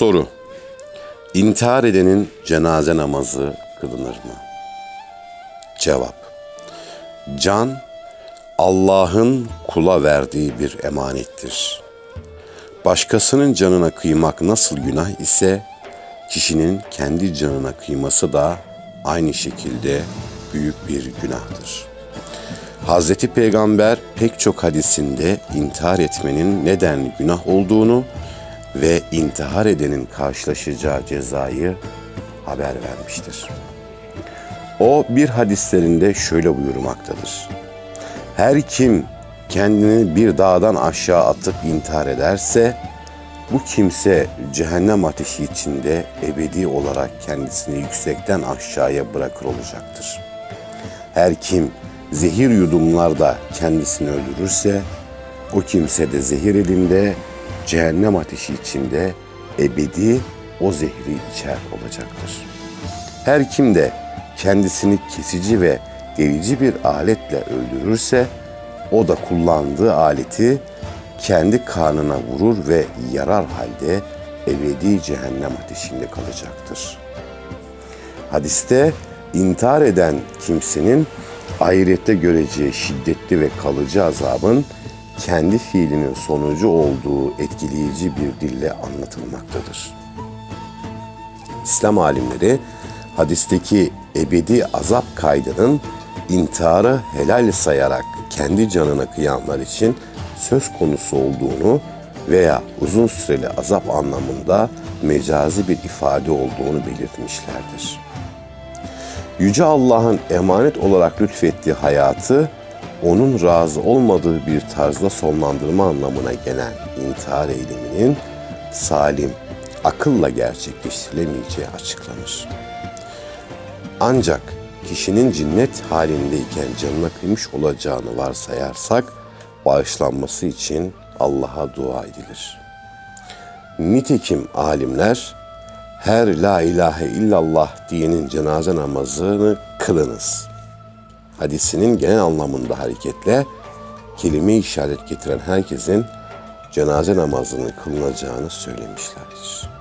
Soru. İntihar edenin cenaze namazı kılınır mı? Cevap. Can Allah'ın kula verdiği bir emanettir. Başkasının canına kıymak nasıl günah ise kişinin kendi canına kıyması da aynı şekilde büyük bir günahtır. Hazreti Peygamber pek çok hadisinde intihar etmenin neden günah olduğunu ve intihar edenin karşılaşacağı cezayı haber vermiştir. O bir hadislerinde şöyle buyurmaktadır. Her kim kendini bir dağdan aşağı atıp intihar ederse bu kimse cehennem ateşi içinde ebedi olarak kendisini yüksekten aşağıya bırakır olacaktır. Her kim zehir yudumlarda kendisini öldürürse o kimse de zehir elinde cehennem ateşi içinde ebedi o zehri içer olacaktır. Her kim de kendisini kesici ve delici bir aletle öldürürse o da kullandığı aleti kendi karnına vurur ve yarar halde ebedi cehennem ateşinde kalacaktır. Hadiste intihar eden kimsenin ahirette göreceği şiddetli ve kalıcı azabın kendi fiilinin sonucu olduğu etkileyici bir dille anlatılmaktadır. İslam alimleri hadisteki ebedi azap kaydının intiharı helal sayarak kendi canına kıyanlar için söz konusu olduğunu veya uzun süreli azap anlamında mecazi bir ifade olduğunu belirtmişlerdir. Yüce Allah'ın emanet olarak lütfettiği hayatı onun razı olmadığı bir tarzda sonlandırma anlamına gelen intihar eyleminin salim, akılla gerçekleştirilemeyeceği açıklanır. Ancak kişinin cinnet halindeyken canına kıymış olacağını varsayarsak bağışlanması için Allah'a dua edilir. Nitekim alimler her la ilahe illallah diyenin cenaze namazını kılınız. Hadisinin genel anlamında hareketle kelime işaret getiren herkesin cenaze namazını kılınacağını söylemişlerdir.